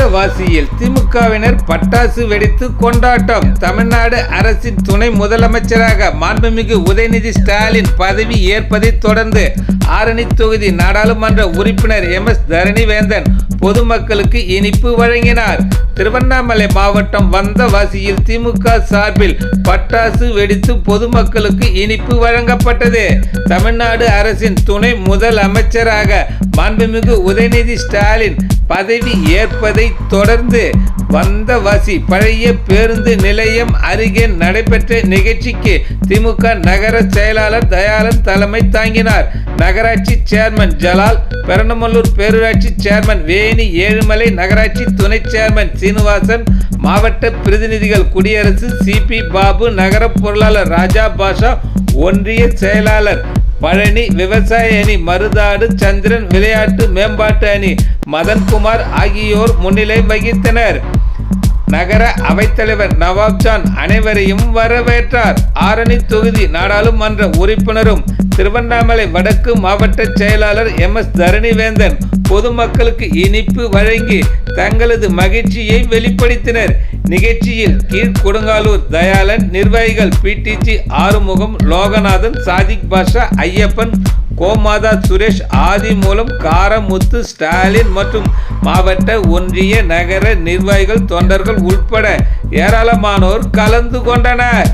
வந்தவாசியில் திமுகவினர் பட்டாசு வெடித்து கொண்டாட்டம். தமிழ்நாடு அரசின் துணை முதலமைச்சராக மாண்புமிகு உதயநிதி ஸ்டாலின் பதவி ஏற்பதை தொடர்ந்து ஆரணி தொகுதி நாடாளுமன்ற உறுப்பினர் எம் எஸ் தரணிவேந்தன் பொதுமக்களுக்கு இனிப்பு வழங்கினார். திருவண்ணாமலை மாவட்டம் வந்தவாசியில் திமுக சார்பில் பட்டாசு வெடித்து பொதுமக்களுக்கு இனிப்பு வழங்கப்பட்டது. தமிழ்நாடு அரசின் துணை முதலமைச்சராக மாண்புமிகு உதயநிதி ஸ்டாலின் பதவி ஏற்பதை தொடர்ந்து வந்தவாசி பழைய பேருந்து நிலையம் அருகே நடைபெற்ற நிகழ்ச்சிக்கு திமுக நகர செயலாளர் தயாளன் தலைமை தாங்கினார். நகராட்சி சேர்மன் ஜலால் பெரணமல்லூர் பேரூராட்சி சேர்மன் வேணி ஏழுமலை நகராட்சி துணை சேர்மன் சீனிவாசன் மாவட்ட பிரதிநிதிகள் குடியரசு சிபி பாபு நகர பொருளாளர் ராஜா பாஷா ஒன்றிய செயலாளர் பழனி விவசாய அணி மருதாடு சந்திரன் விளையாட்டு மேம்பாட்டு அணி மதன்குமார் ஆகியோர் முன்னிலை வகித்தனர். நகர அவைத்தலைவர் நவாப்ஜான் அனைவரையும் வரவேற்றார். ஆரணி தொகுதி நாடாளுமன்ற உறுப்பினரும் திருவண்ணாமலை வடக்கு மாவட்ட செயலாளர் எம். எஸ். தரணிவேந்தன் பொதுமக்களுக்கு இனிப்பு வழங்கி தங்களது மகிழ்ச்சியை வெளிப்படுத்தினர். நிகழ்ச்சியில் கீழ்கொடுங்காலூர் தயாளன் நிர்வாகிகள் பிடிஜி ஆறுமுகம் லோகநாதன் சாதிக் பாஷா ஐயப்பன் கோமாதா சுரேஷ் ஆதி மூலம் காரமுத்து ஸ்டாலின் மற்றும் மாவட்ட ஒன்றிய நகர நிர்வாகிகள் தொண்டர்கள் உட்பட ஏராளமானோர் கலந்து கொண்டனர்.